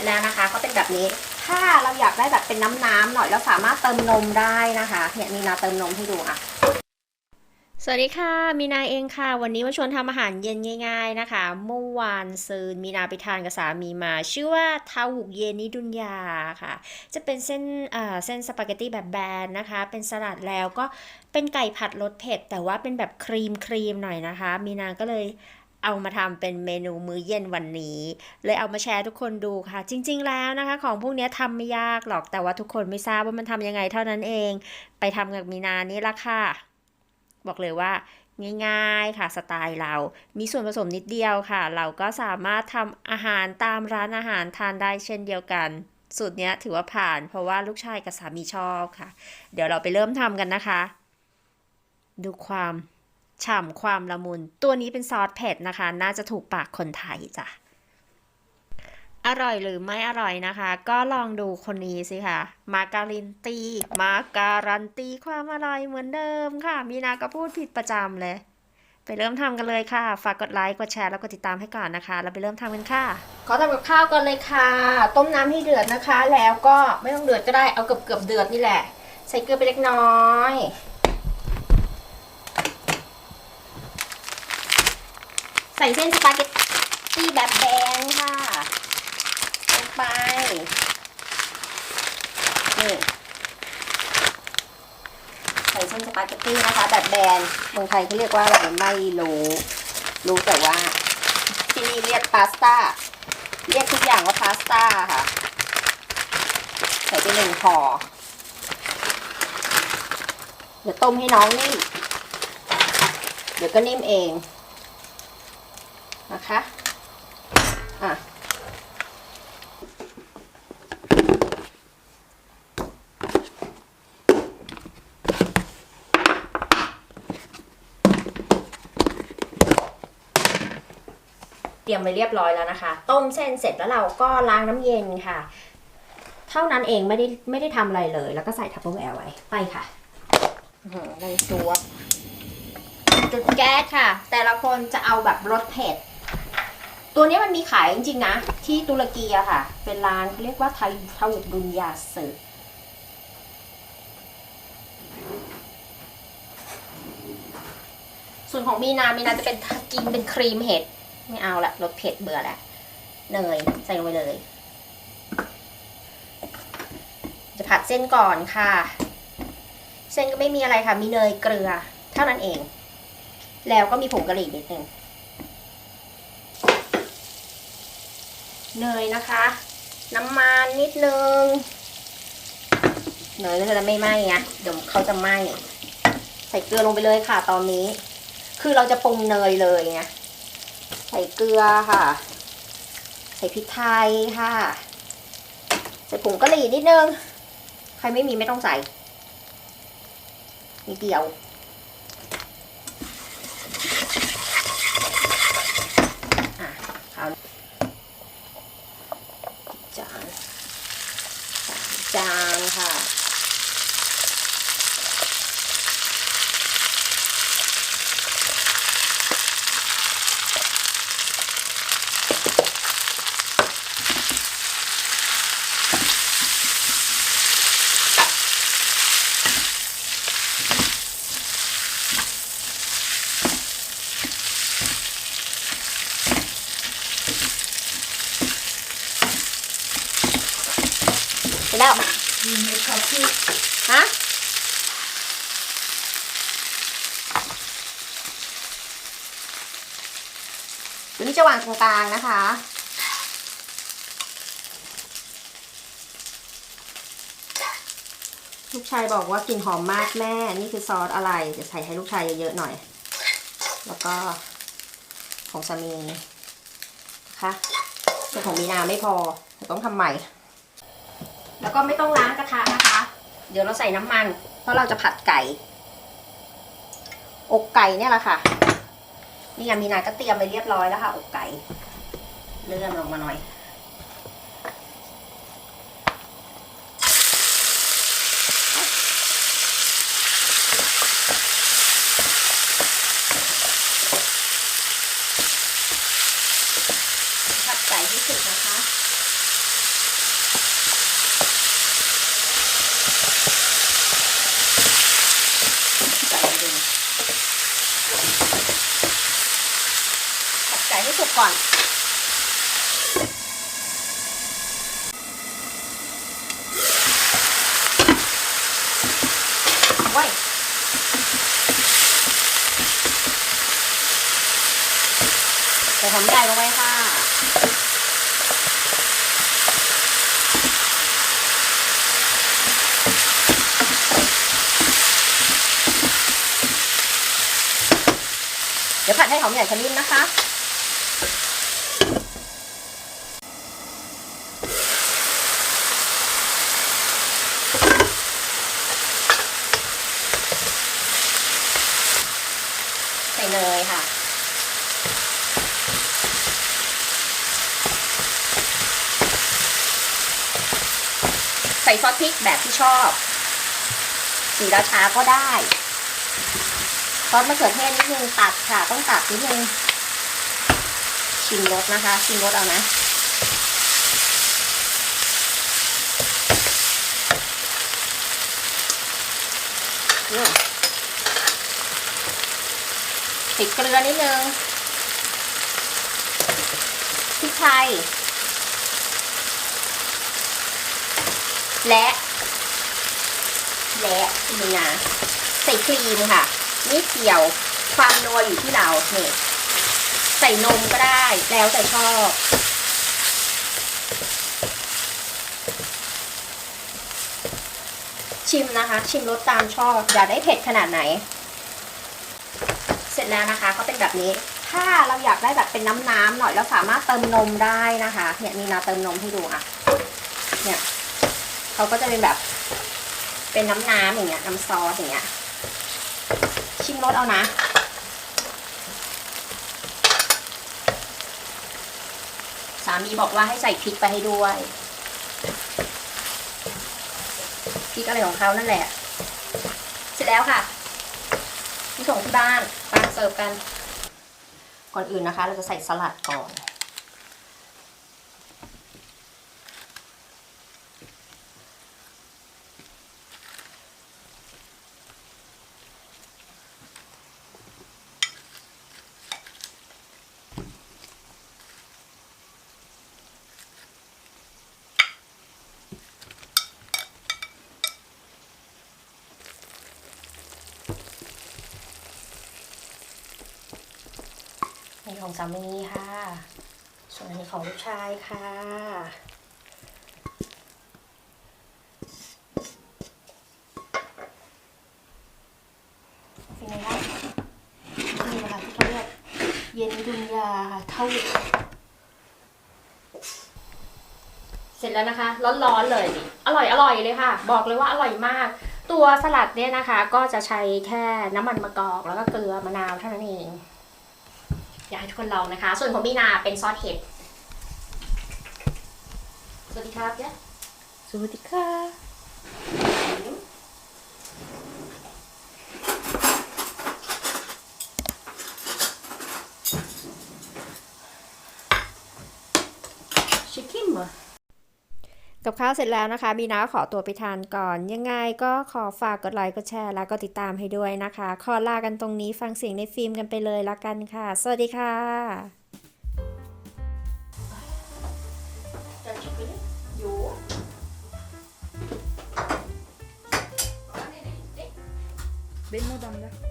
ร็จแล้วนะคะ ก็เป็นแบบนี้ ถ้าเราอยากได้แบบเป็นน้ำๆหน่อยเราสามารถเติมนมได้นะคะเนี่ยมีนาเติมนมให้ดูอะสวัสดีค่ะ มีนาเองค่ะ วันนี้มาชวนทำอาหารเย็นง่าย ๆนะคะ เมื่อวานซืนมีนาไปทานกับสามีมา ชื่อว่าทาวุกเยนิดุนยาค่ะ จะเป็นเส้นเอ่อเส้นสปาเกตตี้แบบแบนนะคะ เป็นสลัดแล้วก็เป็นไก่ผัดรสเผ็ด แต่ว่าเป็นแบบครีมครีมหน่อยนะคะ มีนาก็เลย เอามาทำเป็นเมนูมื้อเย็นวันนี้ เลยเอามาแชร์ทุกคนดูค่ะ จริง ๆ แล้วนะคะ ของพวกนี้ทำไม่ยากหรอกแต่ว่าทุกคนไม่ทราบว่ามันทำยังไงเท่านั้นเอง ไปทำกับมีนานี่ละค่ะ บอกเลยว่าง่ายๆค่ะสไตล์เรา มีส่วนผสมนิดเดียวค่ะ เราก็สามารถทำอาหารตามร้านอาหารทานได้เช่นเดียวกัน สูตรนี้ถือว่าผ่าน เพราะว่าลูกชายกับสามีชอบค่ะ เดี๋ยวเราไปเริ่มทำกันนะคะ ดูความ ฉ่ำความละมุน ตัวนี้เป็นซอสเผ็ดนะคะ น่าจะถูกปากคนไทยจ้ะ อร่อยหรือไม่อร่อยนะคะ ก็ลองดูคนนี้สิค่ะมาการินตี มาการันตีความอร่อยเหมือนเดิมค่ะ มีนาก็พูดผิดประจำเลย ไปเริ่มทำกันเลยค่ะ ฝากกดไลค์ กดแชร์แล้วกดติดตามให้ก่อนนะคะแล้วไปเริ่มทำกันค่ะ ขอทำกับข้าวก่อนเลยค่ะ ต้มน้ำให้เดือดนะคะ แล้วก็ไม่ต้องเดือดก็ได้ เอาเกือบเกือบเดือดนี่แหละ ใส่เกลือไปเล็กน้อย ใส่เส้นสปาเกตตี้แบบแบนค่ะลงไป นี่ ใส่เส้นสปาเกตตี้นะคะ แบบแบนเมืองไทยเขาเรียกว่าอะไรไม่รู้รู้แต่ว่า ที่นี่เรียกพาสต้า เรียกทุกอย่างว่าพาสต้าค่ะ ใส่ไปหนึ่งห่อเดี๋ยวต้มให้น้องนิ่มเดี๋ยวก็นิ่มเอง นะคะอะเตรียมไว้เรียบร้อยแล้วนะคะ ต้มเส้นเสร็จแล้วเราก็ล้างน้ำเย็นค่ะ เท่านั้นเองไม่ได้ไม่ได้ทำอะไรเลย แล้วก็ใส่ทัพเปอร์แวร์ไว้ไปค่ะอื้อหือได้ซัวจุดแก๊สค่ะ แต่ละคนจะเอาแบบรสเผ็ด ตัวนี้มันมีขายจริงๆนะ ที่ตุรกีอะค่ะ เป็นร้านเขาเรียกว่าไทยทาวุดุนยาเสึส่วนของมีนา มีนาจะเป็นกินเป็นครีมเห็ด ไม่เอาละรสเผ็ดเบื่อแล้วเนยใส่ลงไปเลย จะผัดเส้นก่อนค่ะ เส้นก็ไม่มีอะไรค่ะ มีเนยเกลือ เท่านั้นเอง แล้วก็มีผงกะหรี่นิดนึง เนยนะคะ น้ำมันนิดนึงเนยก็จะไม่ไหม้ไงเดี๋ยวเขาจะไหม้ใส่เกลือลงไปเลยค่ะ ตอนนี้ คือเราจะปรุงเนยเลยไงใส่เกลือค่ะ ใส่พริกไทยค่ะ ใส่ผงกะหรี่นิดนึง ใครไม่มีไม่ต้องใส่นิดเดียว อะเอาจานสาม จานค่ะ ไปแล้วฮะตั วนี้จะวางตรงกลางนะคะ ลูกชายบอกว่ากลิ่นหอมมากแม่ นี่คือซอสอะไรจะใส่ให้ลูกชายเยอะๆหน่อย แล้วก็ของสามีนะคะแต่ของมีนาไม่พอต้องทำใหม่ แล้วก็ไม่ต้องล้างกระทะนะคะ เดี๋ยวเราใส่น้ำมัน เพราะเราจะผัดไก่ อกไก่เนี่ยแหละค่ะ นี่ไงมีนาก็เตรียมไปเรียบร้อยแล้วค่ะอกไก่เลื่อนลงมาหน่อย ผัดไก่ที่สุดนะคะ ก่อนว้ยใส่หอมใหญ่ลงไปค่ะเดี๋ยวผัดให้หอมใหญ่ขมิ้นนะคะ ใส่เนยค่ะใส่ซอสพริกแบบที่ชอบ สีราชาก็ได้ ซอสมะเขือเทศนิดนึงตัดค่ะ ต้องตัดนิดนึง ชิมรสนะคะ ชิมรสเอานะติดเกลือนิดนึงพริกไทย และ และนี่นะใส่ครีมค่ะนิดเดียวความนัวอยู่ที่เราเนี่ย ใส่นมก็ได้ แล้วแต่ชอบ ชิมนะคะ ชิมรสตามชอบ อยากได้เผ็ดขนาดไหน เสร็จแล้วนะคะ ก็เป็นแบบนี้ ถ้าเราอยากได้แบบเป็นน้ำๆหน่อยเราสามารถเติมนมได้นะคะ เนี่ยมีนาเติมนมให้ดูอะ เนี่ยเขาก็จะเป็นแบบเป็นน้ำน้ำอย่างเงี้ยน้ำซอสอย่างเงี้ยชิมรสเอานะามีบอกว่าให้ใส่พริกไปให้ด้วยพริกอะไรของเขานั่นแหละ เสร็จแล้วค่ะที่ส่งที่บ้านมาเสิร์ฟกัน ก่อนอื่นนะคะ เราจะใส่สลัดก่อน ของสามีค่ะ ส่วนอันนี้ของลูกชายค่ะ เป็นไงคะนี่แหละคะที่เขาเรียกเย็นดุนยาค่ะเท่าเสร็จแล้วนะคะ ร้อนๆเลยอร่อยอร่อยเลยค่ะ บอกเลยว่าอร่อยมาก ตัวสลัดเนี่ยนะคะ ก็จะใช้แค่น้ำมันมะกอกแล้วก็เกลือมะนาวเท่านั้นเอง อยากให้ทุกคนลองนะคะ ส่วนของพี่นาเป็นซอสเห็ดสวัสดีครับเนี่ยสวัสดีค่ะ ชิคกี้พาย กับข้าวเสร็จแล้วนะคะบีน้าขอตัวไปทานก่อน ยังไงก็ขอฝากกดไลค์กดแชร์แล้วก็ติดตามให้ด้วยนะคะ ขอลากันตรงนี้ฟังเสียงในฟิล์มกันไปเลยละกันค่ะ สวัสดีค่ะ Benim odamda.